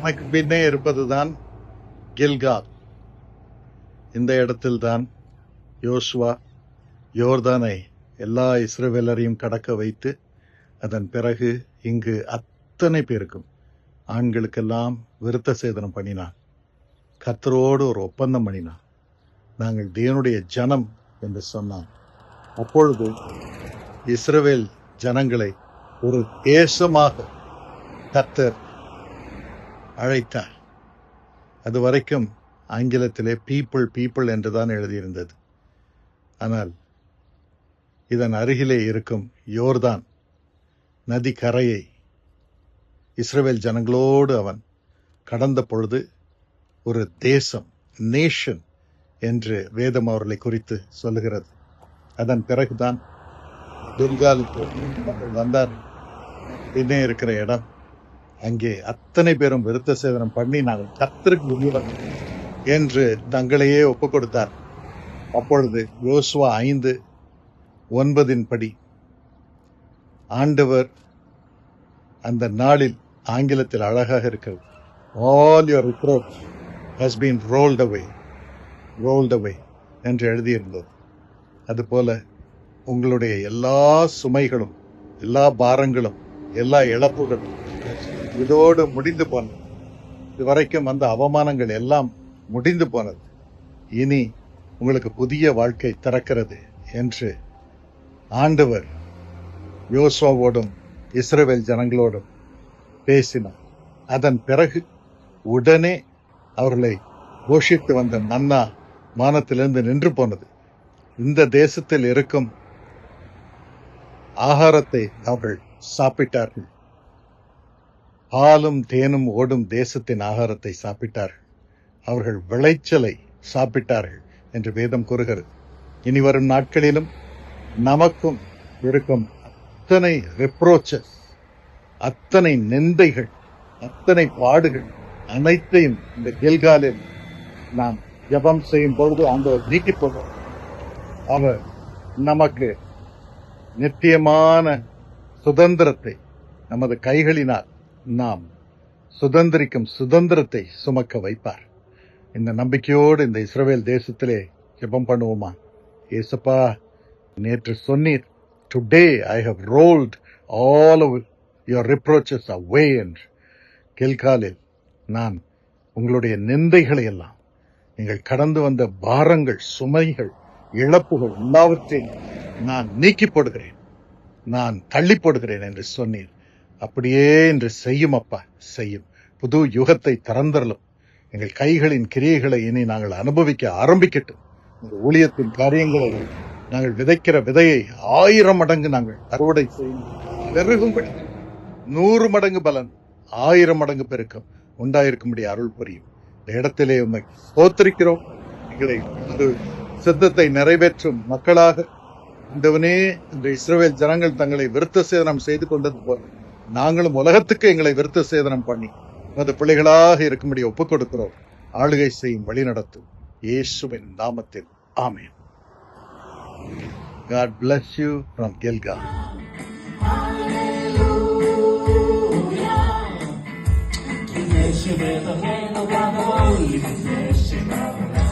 நமக்கு பின்னே இருப்பதுதான் கில்கால் இந்த இடத்தில்தான் யோசுவா யோர்தானை எல்லா இஸ்ரவேலரையும் கடக்க வைத்து அதன் பிறகு இங்கு அத்தனை பேருக்கும் ஆண்களுக்கெல்லாம் விருத்த சேதனம் பண்ணினான். கத்தரோடு ஒரு ஒப்பந்தம் பண்ணினான். நாங்கள் தேவனுடைய ஜனம் என்று சொன்னான். அப்பொழுது இஸ்ரவேல் ஜனங்களை ஒரு தேசமாக கத்தர் அழைத்தார் அது வரைக்கும் ஆங்கிலத்திலே பீப்புள் பீப்புள் என்றுதான் எழுதியிருந்தது. ஆனால் இதன் அருகிலே இருக்கும் யோர்தான் நதி கரையை இஸ்ரேல் ஜனங்களோடு அவன் கடந்த பொழுது ஒரு தேசம் நேஷன் என்று வேதம் அவர்களை குறித்து சொல்லுகிறது. அதன் பிறகுதான் துர்காலுக்கு வந்தார். இன்னே இருக்கிற இடம் அங்கே அத்தனை பேரும் விருத்த சேவனம் பண்ணி நாங்கள் கத்திற்கு உரியவர் என்று தங்களையே ஒப்பு கொடுத்தார். அப்பொழுது யோசுவா ஐந்து ஒன்பதின் படி ஆண்டவர் அந்த நாளில் ஆங்கிலத்தில் அழகாக இருக்கிறது. All your reproach has been rolled away rolled away என்று எழுதியிருந்தது அதுபோல உங்களுடைய எல்லா சுமைகளும் எல்லா பாரங்களும் எல்லா இழப்புகளும் இதோடு முடிந்து போனது இதுவரைக்கும் வந்த அவமானங்கள் எல்லாம் முடிந்து போனது. இனி உங்களுக்கு புதிய வாழ்க்கை திறக்கிறது என்று ஆண்டவர் யோசுவாவோடும் இஸ்ரேவேல் ஜனங்களோடும் பேசினார். அதன் பிறகு உடனே அவர்களை கோஷித்து வந்த மன்னா மானத்திலிருந்து நின்று போனது. இந்த தேசத்தில் இருக்கும் ஆகாரத்தை அவர்கள் சாப்பிட்டார்கள். பாலும் தேனும் ஓடும் தேசத்தின் ஆகாரத்தை சாப்பிட்டார்கள். அவர்கள் விளைச்சலை சாப்பிட்டார்கள் என்று வேதம் கூறுகிறது. இனி வரும் நாட்களிலும் நமக்கும் இருக்கும் அத்தனை ரெப்ரோச்சஸ் அத்தனை நிந்தைகள் அத்தனை பாடுகள் அனைத்தையும் இந்த கெல்காலில் நாம் ஜெபம் செய்யும் பொழுது ஆண்டவர் நீக்கி போடுவார். அவர் நமக்கு நித்தியமான சுதந்திரத்தை நமது கைகளினால் நாம் சுதந்திரிக்கும் சுதந்திரத்தை சுமக்க வைப்பார். இந்த நம்பிக்கையோடு இந்த இஸ்ரவேல் தேசத்திலே ஜெபம் பண்ணுவோமா? ஏசப்பா நேற்று சொன்னீர் today I have rolled all your reproaches away என்று. கெல்காலில் நான் உங்களுடைய நிந்தைகளை எல்லாம் நீங்கள் கடந்து வந்த பாரங்கள் சுமைகள் இழப்புகள் எல்லாவற்றையும் நான் நீக்கி போடுகிறேன். நான் தள்ளி போடுகிறேன் என்று சொன்னீர். அப்படியே என்று செய்யும் அப்பா செய்யும். புது யுகத்தை திறந்தரலும். எங்கள் கைகளின் கிரியைகளை இனி நாங்கள் அனுபவிக்க ஆரம்பிக்கட்டும். இந்த ஊழியத்தின் காரியங்களை நாங்கள் விதைக்கிற விதையை ஆயிரம் மடங்கு நாங்கள் அறுவடை செய்யும். நூறு மடங்கு பலன் ஆயிரம் மடங்கு பெருக்கம். உண்டாயிருக்கும்படி அருள் புரியும். இந்த இடத்திலே உண்மை சோத்திருக்கிறோம் எங்களை சித்தத்தை நிறைவேற்றும் மக்களாக. இந்தவனே இந்த இஸ்ரோவேல் ஜனங்கள் தங்களை விருத்த சேதனம் செய்து கொண்டது போல. நாங்களும் உலகத்துக்கு எங்களை விருத்த சேதனம் பண்ணி உமது பிள்ளைகளாக இருக்கும்படி ஒப்புக் கொடுக்கிறோம் ஆளுகை செய்யும் வழி நடத்தும். இயேசுவின் நாமத்தில். ஆமென். God bless you from Gilgal. Nation